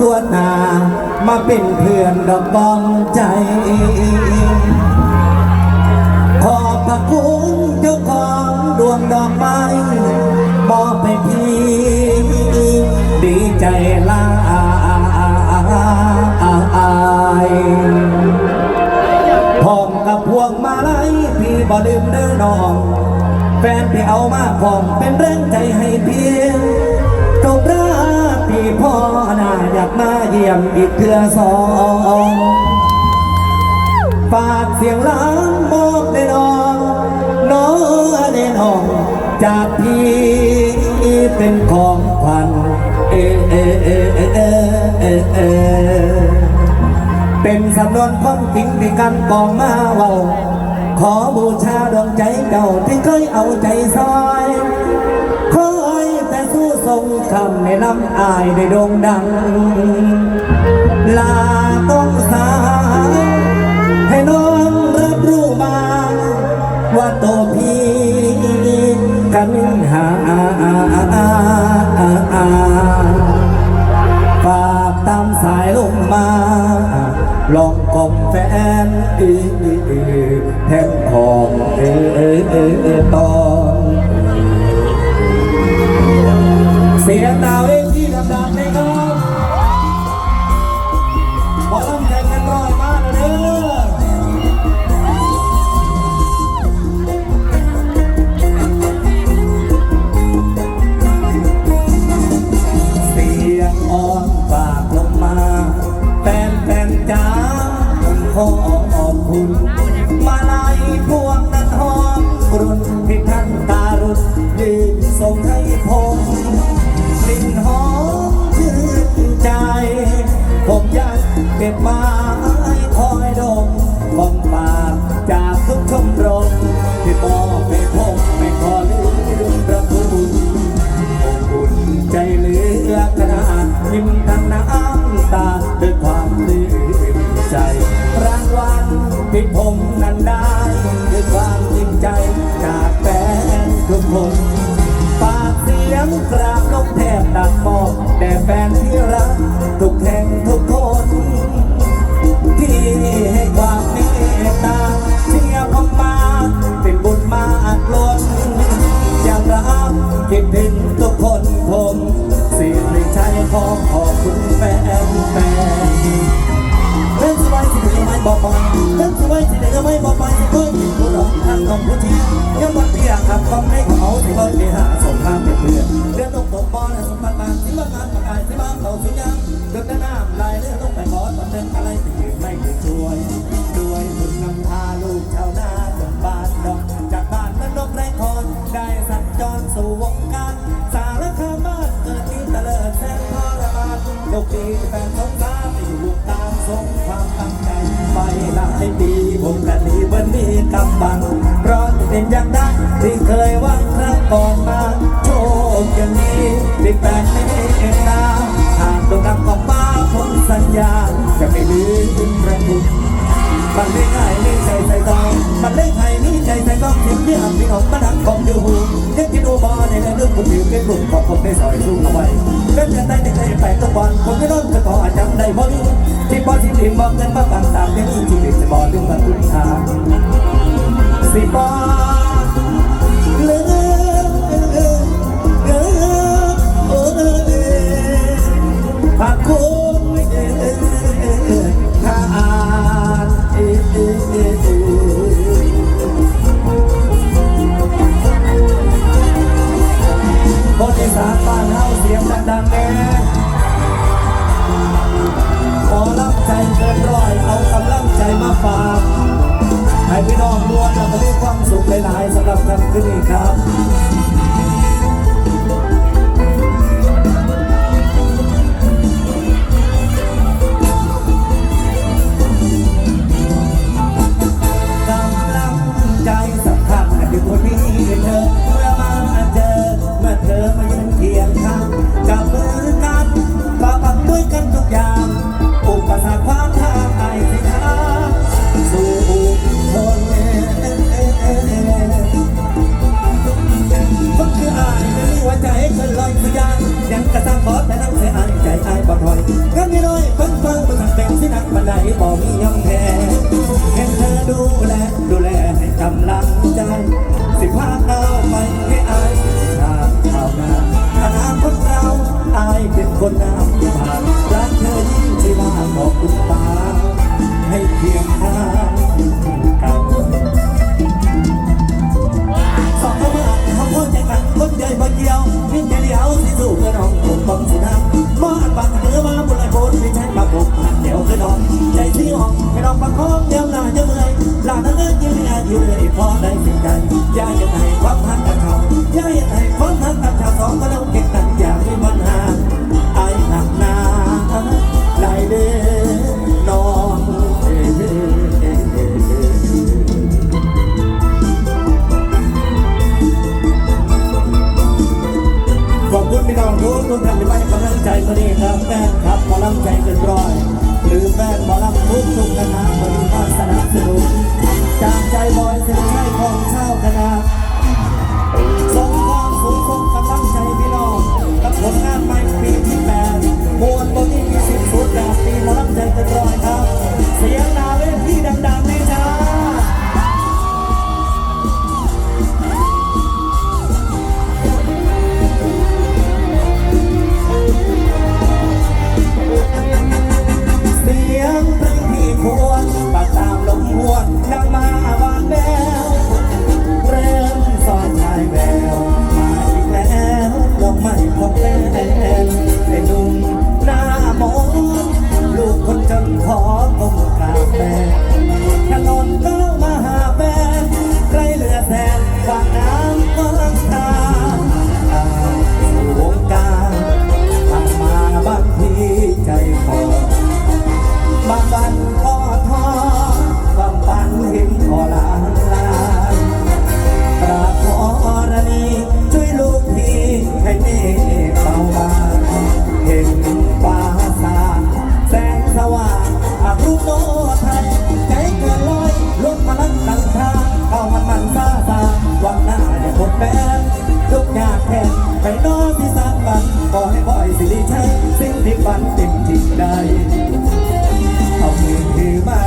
ตัวหนามาเป็นเพื่อนดอกบองใจ ขอบพระคุณเจ้าของดวงดอกไม้มอบให้พี่ดีใจลายพร้อมกับพวงมาลัยพี่บ่ลืมเด้อน้อง แฟนพี่เอามาพร้อมเป็นแรงใจให้พี่จ มาเยี่ยมอีกเทื่อสองฝากเสียงล้างมอบในน้องน้องในน้องจากพี่เป็นของขวัญเอเอเอเอเอเอเอเป็นสำนวนความจริงที่กันกองมาเว้าขอบูชาดวงใจเจ้าที่เคยเอาใจซอย ทรงคำในลำอายได้โด่งดัง ลาต้องสาให้น้องรับรู้มาว่าตัวพี่กันหาฝากตามสายลมมา ลองกล่อมแฟนอีแทนของเออเอเออเออตอ อ่อนฝากลงมาแฟนแฟนจ้าผมขอขอบคุณ มาลายพวงนั้นหอมกรุ่นที่ท่านตารุณยืนส่งให้ผมกลิ่นหอมชื่นใจ ผมยังเก็บมาให้คอยดมของฝากจากทุกชมรมที่มอบ ที่ผมนั้นได้ด้วยความจริงใจจากแฟนทุกคนปากเสียงกราบลงแทบดังมอบแต่แฟนที่รักทุกแห่งทุกคนที่ให้ความเมตตาเสียผมมาเป็นบุญมากล้นอย่างรักคิดถึงทุกคนผมสิ่งที่ใช้ขอขอบคุณแฟนแฟนายสิเดี๋ยวไม่บอกไปทั้งสวยสิเดี๋ยวไม่บอกไปสิเพิ่งผู้หลงทางของผู้ที่ยังวันที่อยากขับคำให้เขาสิเพื่อนไปหาสงครามเป็นเพื่อนเรื่องตกตกบอลสมบัติบางสิบ้างงานประกายสิบ้างเขาสิยังเดินหน้าลายเรื่อง หลายปีผมกันนี้วันนี้กำบังเพราะเป็นอย่างนั้นที่เคยหวังครั้งก่อนมาโชคอย่างนี้ที่แฟนไม่ได้เอ็นตาหากดวงดำก็มาผมสัญญา จะไม่ลืมประทุกมันเล่นไห้นี่ใจใส่ตองมันเล่นไห้นี่ใจใส่ตองถึงที่หักพี่น้องมานั่งของอยู่หูยังกินดูบอในเรื่องผมอยู่เป็นกลุ่มของผมได้สอยสู้เอาไว้เล่นกันได้ในใจแปลกตัวบอลผมไม่ต้องจะขออาจำได้บ่ที่บอที่ทีมบอกเงินมาบังตามเป็นจริง บอลลืมมาคุณทางสิบำห ไปน้อที่สามบันก็ให้บ่อยสิริชัสิ่งที่ฝันสิ่งที่ได้เอามือถือไม้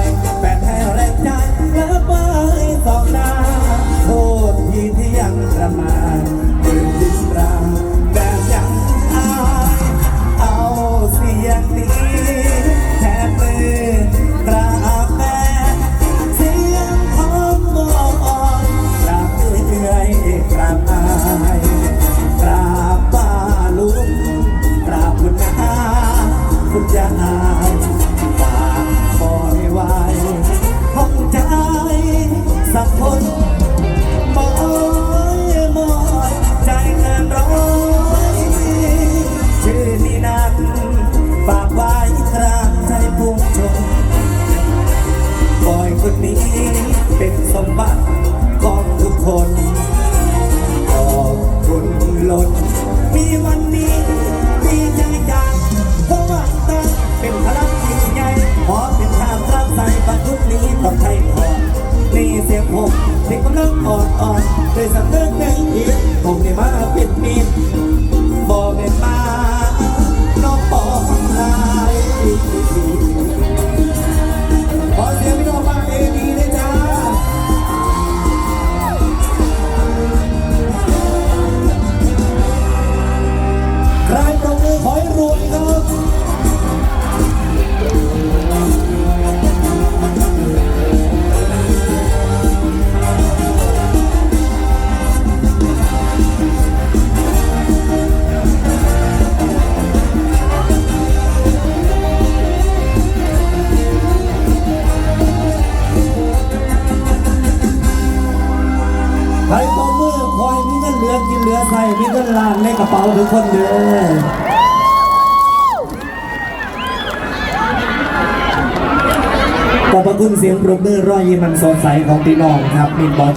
Me. มีเงินล้านในกระเป๋าทุกคนเด้อขอบพระคุณเสียงปรบมือรอยยิ้มมันสดใสของพี่น้องครับมินบอ